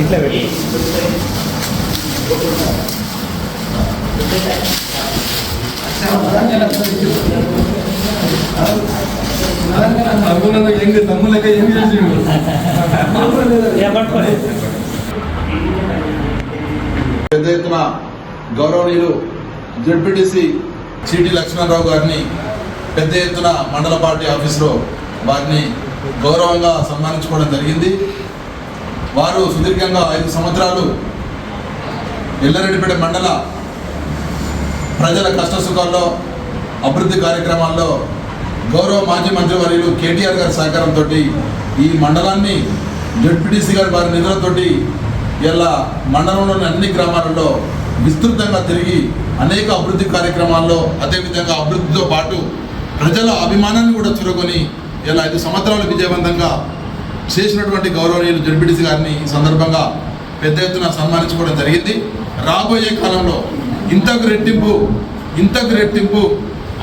ఇట్లా పెట్టి తమ్ములకు పెద్ద ఎత్తున గౌరవనీయులు జడ్పీటీసీ చీటి లక్ష్మణరావు గారిని పెద్ద ఎత్తున మండల పార్టీ ఆఫీసులో వారిని గౌరవంగా సన్మానించుకోవడం జరిగింది. వారు సుదీర్ఘంగా ఐదు సంవత్సరాలు ఎల్లారెడ్డిపేట మండల ప్రజల కష్ట సుఖాల్లో అభివృద్ధి కార్యక్రమాల్లో గౌరవ మాజీ మంత్రివర్యులు కేటీఆర్ గారి సహకారంతో ఈ మండలాన్ని జడ్పీటీసీ గారి వారి నిధులతోటి ఇలా మండలంలోని అన్ని గ్రామాలలో విస్తృతంగా తిరిగి అనేక అభివృద్ధి కార్యక్రమాల్లో అదేవిధంగా అభివృద్ధితో పాటు ప్రజల అభిమానాన్ని కూడా చురగొని ఇలా ఐదు సంవత్సరాలు విజయవంతంగా చేసినటువంటి గౌరవనీయులు జడ్పీటీసీ గారిని ఈ సందర్భంగా పెద్ద ఎత్తున సన్మానించుకోవడం జరిగింది. రాబోయే కాలంలో ఇంతకు రెట్టింపు ఇంతకు రెట్టింపు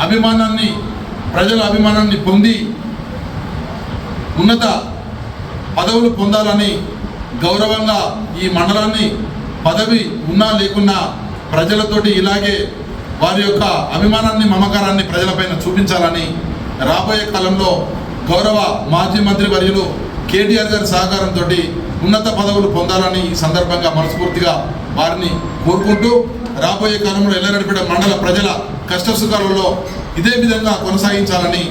అభిమానాన్ని ప్రజల అభిమానాన్ని పొంది ఉన్నత పదవులు పొందాలని గౌరవంగా ఈ మండలాన్ని పదవి ఉన్నా లేకున్నా ప్రజలతోటి ఇలాగే వారి యొక్క అభిమానాన్ని మమకారాన్ని ప్రజలపైన చూపించాలని రాబోయే కాలంలో గౌరవ మాజీ మంత్రి వర్యులు కేటీఆర్ గారి సహకారంతో ఉన్నత పదవులు పొందాలని ఈ సందర్భంగా మనస్ఫూర్తిగా వారిని కోరుకుంటూ రాబోయే కాలంలో ఎల్లరెడ్డిపేట మండల ప్రజల కష్ట సుఖాలలో ఇదే విధంగా కొనసాగించాలని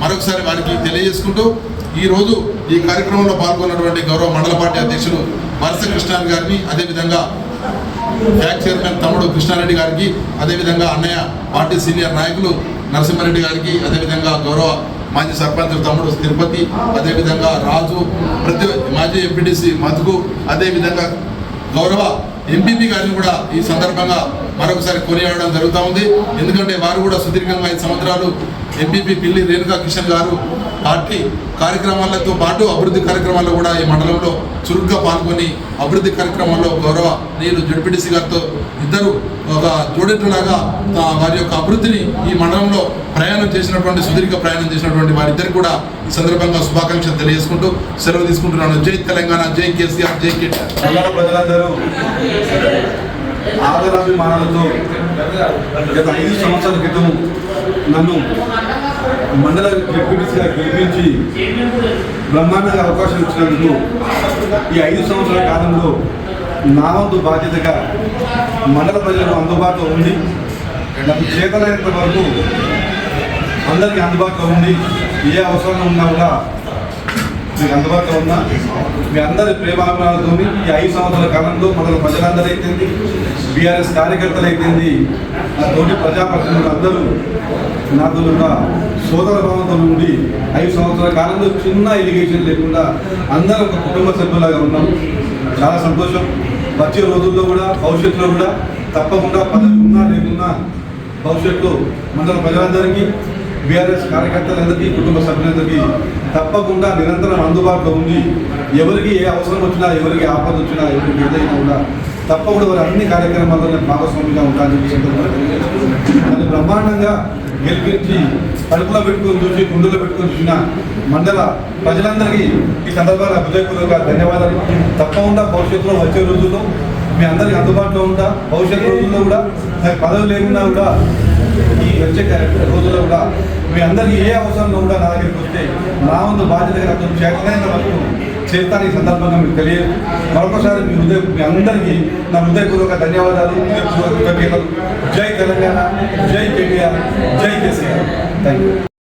మరొకసారి వారికి తెలియజేసుకుంటూ ఈరోజు ఈ కార్యక్రమంలో పాల్గొన్నటువంటి గౌరవ మండల పార్టీ అధ్యక్షులు వరస కృష్ణాన్ గారిని అదేవిధంగా ఫ్యాక్ చైర్మన్ తమ్ముడు కృష్ణారెడ్డి గారికి అదేవిధంగా అన్నయ్య పార్టీ సీనియర్ నాయకులు నరసింహారెడ్డి గారికి అదేవిధంగా గౌరవ మాజీ సర్పంచ్ తమ్ముడు తిరుపతి అదేవిధంగా రాజు ప్రతి మాజీ ఎంపీటీసీ మధుకు అదేవిధంగా గౌరవ ఎంపీపీ గారిని కూడా ఈ సందర్భంగా మరొకసారి కొనియాడడం జరుగుతూ ఉంది. ఎందుకంటే వారు కూడా సుదీర్ఘంగా ఐదు సంవత్సరాలు ఎంపీపీ పిల్లి రేణుకా కిషన్ గారు పార్టీ కార్యక్రమాలతో పాటు అభివృద్ధి కార్యక్రమాల్లో కూడా ఈ మండలంలో చురుగ్గా పాల్గొని అభివృద్ధి కార్యక్రమాల్లో గౌరవ నేను జడ్పీటీసీ గారితో ఇద్దరు ఒక జోడెట్టులాగా వారి యొక్క అభివృద్ధిని ఈ మండలంలో ప్రయాణం చేసినటువంటి సుదీర్ఘ ప్రయాణం చేసినటువంటి వారిద్దరు కూడా ఈ సందర్భంగా శుభాకాంక్షలు తెలియజేసుకుంటూ సెలవు తీసుకుంటున్నాను. జై తెలంగాణ జై కేసీఆర్ జై కేటీఆర్ ప్రజలందరూ ఆదరాభిమానాలతో గత ఐదు సంవత్సరాల క్రితం నన్ను మండల డిప్యూటీసీగా గెలిపించి బ్రహ్మాండంగా అవకాశం ఇచ్చినందుకు ఈ ఐదు సంవత్సరాల కాలంలో నా వంతు బాధ్యతగా మండల ప్రజలకు అందుబాటులో ఉంది నాకు చేతలైనంత వరకు అందరికీ అందుబాటులో ఉంది ఏ అవసరం ఉన్నా కూడా మీకు అందుబాటులో ఉన్నా మీ అందరి ప్రేమాభిమానాలతో ఈ ఐదు సంవత్సరాల కాలంలో మొదలు ప్రజలందరూ బీఆర్ఎస్ కార్యకర్తలు అయితేంది నా తోటి ప్రజాప్రతినిధులు అందరూ నాతో సోదర భావంతో నుండి ఐదు సంవత్సరాల కాలంలో చిన్న ఇరిగేషన్ లేకుండా అందరూ ఒక కుటుంబ సభ్యులాగా ఉన్నాం. చాలా సంతోషం. వచ్చే రోజుల్లో కూడా భవిష్యత్తులో కూడా తప్పకుండా పదవి ఉన్నా లేకున్నా భవిష్యత్తులో మండల ప్రజలందరికీ బీఆర్ఎస్ కార్యకర్తలందరికీ కుటుంబ సభ్యులందరికీ తప్పకుండా నిరంతరం అందుబాటులో ఉంది ఎవరికి ఏ అవసరం వచ్చినా ఎవరికి ఆపద వచ్చినా ఎవరికి ఏదైనా కూడా తప్పకుండా వారి అన్ని కార్యక్రమాల్లో నేను భాగస్వామిగా ఉంటానని చెప్పి సందర్భంగా బ్రహ్మాండంగా గెలిపించి కడుపులో పెట్టుకొని చూసి గుండెలో పెట్టుకొని చూసిన మండల ప్రజలందరికీ ఈ సందర్భంగా హృదయపూర్వక ధన్యవాదాలు. తప్పకుండా భవిష్యత్తులో వచ్చే రోజుల్లో మీ అందరికీ అందుబాటులో ఉంటా. భవిష్యత్ రోజుల్లో కూడా నాకు పదవి లేకుండా కూడా ఈ వచ్చే రోజుల్లో కూడా మీ అందరికీ ఏ అవసరంలో కూడా నా దగ్గరికి వస్తే నా ముందు బాధ్యతగా నాతో చేతనైన వరకు చేస్తాను ఈ సందర్భంగా మీకు తెలియదు. మరొకసారి మీ హృదయ మీ అందరికీ నా హృదయపూర్వక ధన్యవాదాలు హృదయపూర్వక కృతజ్ఞతలు. జై తెలంగాణ జై కేటీఆర్ జై కేసీఆర్. Thank you